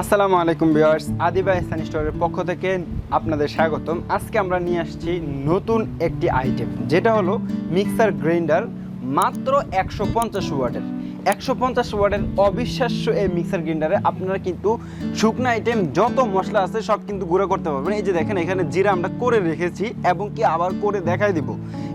আসসালামু আলাইকুম ভিউয়ার্স, আদিবা ইহসান স্টোরের পক্ষ থেকে আপনাদের স্বাগতম। আজকে আমরা নিয়ে আসছি নতুন একটি আইটেম যেটা হলো মিক্সার গ্রাইন্ডার মাত্র একশো পঞ্চাশ ওয়াটের। একশো পঞ্চাশ ওয়াটের অবিশ্বাস্য এই মিক্সার গ্রাইন্ডারে আপনারা কিন্তু শুকনো আইটেম যত মশলা আছে সব কিন্তু গুঁড়ো করতে পারবেন। এই যে দেখেন, এখানে জিরা আমরা করে রেখেছি এবং কি আবার করে দেখাই দিব।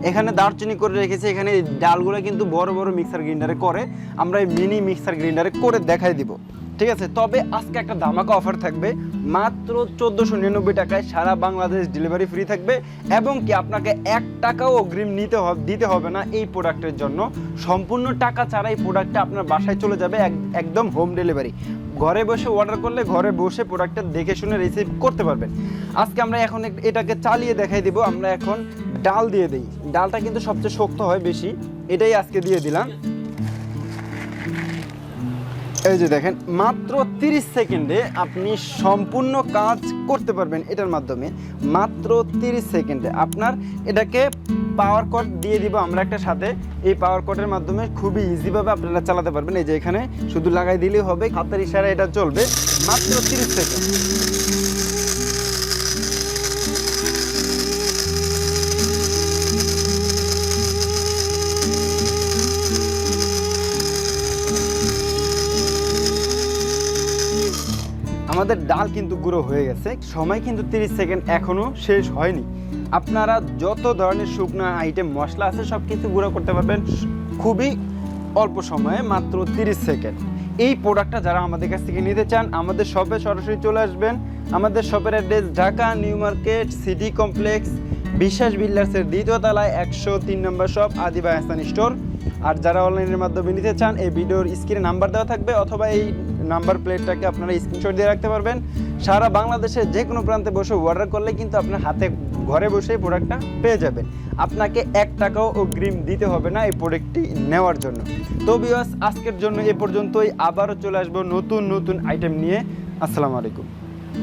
এখানে দারচিনি করে রেখেছি, এখানে ডালগুলো কিন্তু বড় বড় মিক্সার গ্রাইন্ডারে করে আমরা এই মিনি মিক্সার গ্রাইন্ডারে করে দেখাই দিব। ঠিক আছে, তবে আজকে একটা ধামাকা অফার থাকবে, মাত্র চোদ্দোশো নিরানব্বই টাকায় সারা বাংলাদেশ ডেলিভারি ফ্রি থাকবে এবং কি আপনাকে এক টাকাও অগ্রিম নিতে হবে দিতে হবে না এই প্রোডাক্টের জন্য। সম্পূর্ণ টাকা ছাড়া এই প্রোডাক্টটা আপনার বাসায় চলে যাবে এক- একদম হোম ডেলিভারি ঘরে বসে অর্ডার করলে ঘরে বসে প্রোডাক্টটা দেখে শুনে রিসিভ করতে পারবেন। আজকে আমরা এখন এটাকে চালিয়ে দেখাই দিব, আমরা এখন ডাল দিয়ে দিই। ডালটা কিন্তু সবচেয়ে শক্ত হয় বেশি, এটাই আজকে দিয়ে দিলাম। এই যে দেখেন, মাত্র 30 সেকেন্ডে আপনি সম্পূর্ণ কাজ করতে পারবেন এটার মাধ্যমে। মাত্র 30 সেকেন্ডে আপনার এটাকে পাওয়ার কট দিয়ে দিব আমরা একটা সাথে। এই পাওয়ার কটের মাধ্যমে খুবই ইজিভাবে আপনারা চালাতে পারবেন। এই যে এখানে শুধু লাগাই দিলেই হবে, হাতের ইশারা এটা চলবে। মাত্র 30 সেকেন্ড। আমাদের ডাল কিন্তু গুঁড়ো হয়ে গেছে। সময় কিন্তু 30 সেকেন্ড এখনও শেষ হয়নি। আপনারা যত ধরনের শুকনো আইটেম মশলা আছে, সব কিছু গুঁড়ো করতে পারবেন খুবই অল্প সময়ে, মাত্র 30 সেকেন্ড। এই প্রোডাক্টটা যারা আমাদের কাছ থেকে নিতে চান, আমাদের শপে সরাসরি চলে আসবেন। আমাদের শপের address Dhaka, New Market city complex Biswas বিল্ডার্সের দ্বিতীয় তলায় একশো তিন নম্বর শপ আদিবা হাসান স্টোর। আর যারা অনলাইনের মাধ্যমে নিতে চান, এই ভিডিওর স্ক্রিনে নাম্বার দেওয়া থাকবে, অথবা এই নাম্বার প্লেটটাকে আপনারা স্ক্রিনশট দিয়ে রাখতে পারবেন। সারা বাংলাদেশে যে কোনো প্রান্তে বসে অর্ডার করলে কিন্তু আপনার হাতে ঘরে বসেই প্রোডাক্টটা পেয়ে যাবেন। আপনাকে এক টাকাও অগ্রিম দিতে হবে না এই প্রোডাক্টটি নেওয়ার জন্য। তো বিয়াস আজকের জন্য এ পর্যন্তই। আবারও চলে আসব নতুন নতুন আইটেম নিয়ে। আসসালামু আলাইকুম।